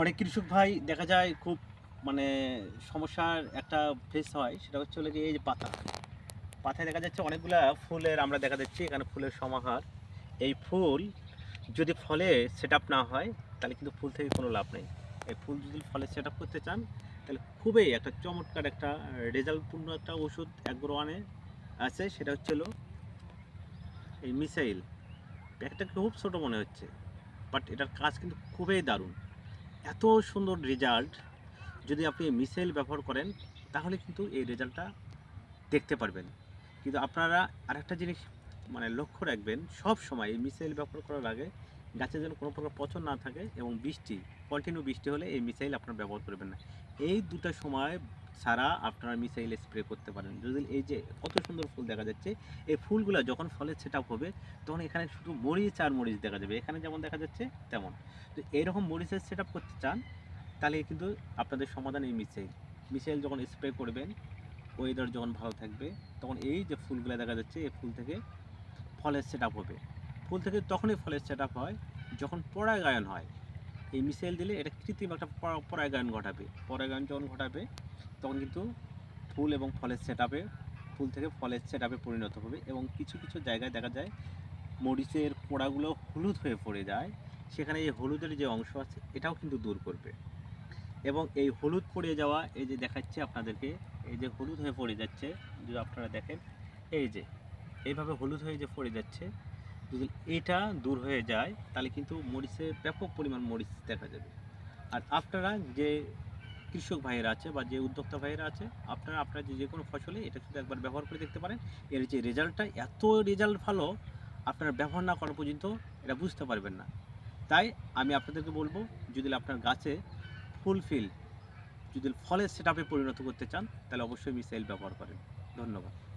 অনেক কৃষক ভাই, দেখা যায় খুব মানে সমস্যার একটা ফেস হয়, সেটা হচ্ছে হলো এই যে পাতা। পাতায় দেখা যাচ্ছে অনেকগুলা ফুলের আমরা দেখা যাচ্ছে, এখানে ফুলের সমাহার। এই ফুল যদি ফলে সেট না হয়, তাহলে কিন্তু ফুল থেকে কোনো লাভ নেই। এই ফুল যদি ফলে সেট করতে চান, তাহলে খুবই একটা চমৎকার একটা রেজাল্টপূর্ণ একটা ওষুধ অ্যাগ্রোয়ানে আছে, সেটা হচ্ছে হলো এই মিসাইল। প্যাকটা খুব ছোটো মনে হচ্ছে বাট এটার কাজ কিন্তু খুবই দারুণ। এত সুন্দর রেজাল্ট যদি আপনি মিসাইল ব্যবহার করেন, তাহলে কিন্তু এই রেজাল্টটা দেখতে পারবেন। কিন্তু আপনারা আরেকটা জিনিস মানে লক্ষ্য রাখবেন সব সময় এই মিসাইল ব্যবহার করার আগে গাছে যেন কোনো প্রকার পচন না থাকে এবং বৃষ্টি কন্টিনিউ বৃষ্টি হলে এই মিসাইল আপনারা ব্যবহার করবেন না। এই দুটো সময় ছাড়া আপনারা মিসাইল স্প্রে করতে পারেন। যদি এই যে কত সুন্দর ফুল দেখা যাচ্ছে, এই ফুলগুলো যখন ফলের সেট হবে, তখন এখানে শুধু মরিচ আর মরিচ দেখা যাবে। এখানে যেমন দেখা যাচ্ছে, তেমন। তো এইরকম মরিচের সেট করতে চান, তাহলে কিন্তু আপনাদের সমাধান এই মিসাইল মিসাইল যখন স্প্রে করবেন ওয়েদার যখন ভালো থাকবে, তখন এই যে ফুলগুলো দেখা যাচ্ছে, এই ফুল থেকে ফলের সেট হবে। ফুল থেকে তখনই ফলের সেট হয়, যখন পরাগায়ন হয়। এই মিসাইল দিলে এটা কৃত্রিম একটা পরা- পরাগায়ন ঘটাবে। পরাগায়ন যখন ঘটাবে, তখন কিন্তু ফুল এবং ফলের সেট ফুল থেকে ফলের সেট পরিণত হবে এবং কিছু কিছু জায়গায় দেখা যায়, মরিচের পোড়াগুলো হলুদ হয়ে পড়ে যায়। সেখানে এই হলুদের যে অংশ আছে, এটাও কিন্তু দূর করবে। এবং এই হলুদ পড়ে যাওয়া, এই যে দেখাচ্ছে আপনাদেরকে, এই যে হলুদ হয়ে পড়ে যাচ্ছে, যদি আপনারা দেখেন, এই যে, এইভাবে হলুদ হয়ে যে পড়ে যাচ্ছে যদি এটা দূর হয়ে যায়, তাহলে কিন্তু মরিচে ব্যাপক পরিমাণ মরিচ দেখা যাবে। আর আপনারা যে কৃষক ভাইয়েরা আছে বা যে উদ্যোক্তা ভাইয়েরা আছে, আপনারা আপনারা যে কোনো ফসলে এটা শুধু একবার ব্যবহার করে দেখতে পারেন। এর যে রেজাল্টটা এত রেজাল্ট ভালো, আপনারা ব্যবহার না করা পর্যন্ত এটা বুঝতে পারবেন না। তাই আমি আপনাদেরকে বলব, যদি আপনার গাছে ফুলফিল যদি ফলের সেট পরিণত করতে চান, তাহলে অবশ্যই মিসাইল ব্যবহার করেন। ধন্যবাদ।